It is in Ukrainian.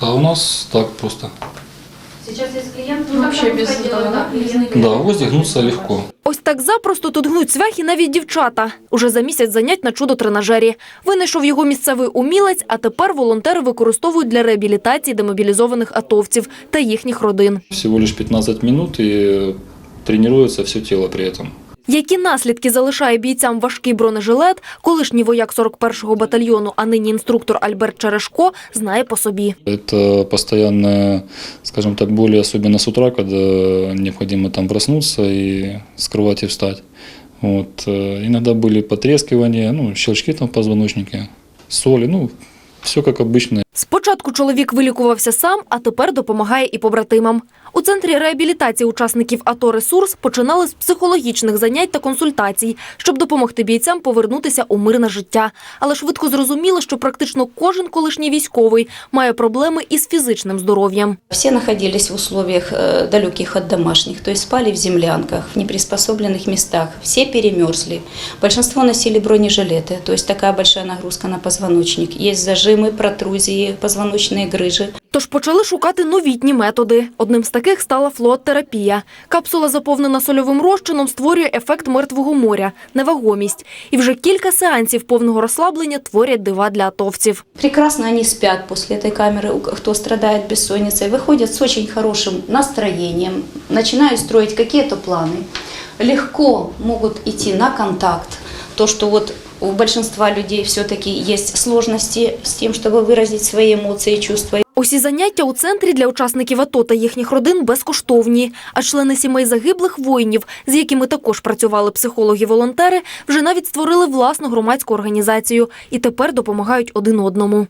А у нас так просто. Сейчас есть клиент, Ну, вообще без этого, да, Да, гвозди гнутся легко. Ось так запросто тут гнуть цвяхи навіть дівчата. Уже за місяць занять на чудо-тренажері. Винайшов його місцевий умілець, а тепер волонтери використовують для реабілітації демобілізованих атовців та їхніх родин. Всего лишь 15 минут и тренируется все тело при этом. Які наслідки залишає бійцям важкий бронежилет, колишній вояк 41-го батальйону, а нині інструктор Альберт Черешко, знає по собі. Это постоянная, скажем так, боли, особенно с утра, когда необходимо там проснуться и с кровати встать. Вот. э, Иногда были потрескивания, ну, щелчки там в позвоночнике, соли, ну, все как обычно. Спочатку чоловік вилікувався сам, а тепер допомагає і побратимам. У центрі реабілітації учасників АТО «Ресурс» починали з психологічних занять та консультацій, щоб допомогти бійцям повернутися у мирне життя. Але швидко зрозуміли, що практично кожен колишній військовий має проблеми із фізичним здоров'ям. Все находились в условиях э, далеких от домашних, то есть спали в землянках, в неприспособленных местах. Все перемерзли. Большинство носили бронежилеты, то есть такая большая нагрузка на позвоночник. Есть зажимы, протрузии, позвоночные грыжи. Тож почали шукати новітні методи. Одним з таких стала флотерапія. Капсула, заповнена сольовим розчином, створює ефект мертвого моря, невагомість. І вже кілька сеансів повного розслаблення творять дива для атовців. Прекрасно они спят после этой камеры, у- кто страдает бессонницей, выходят с очень хорошим настроением, начинают строить какие-то планы, легко могут идти на контакт. То, что вот у большинства людей все-таки есть сложности с тем, чтобы выразить свои эмоции и чувства. Усі заняття у центрі для учасників АТО та їхніх родин безкоштовні. А члени сімей загиблих воїнів, з якими також працювали психологи-волонтери, вже навіть створили власну громадську організацію і тепер допомагають один одному.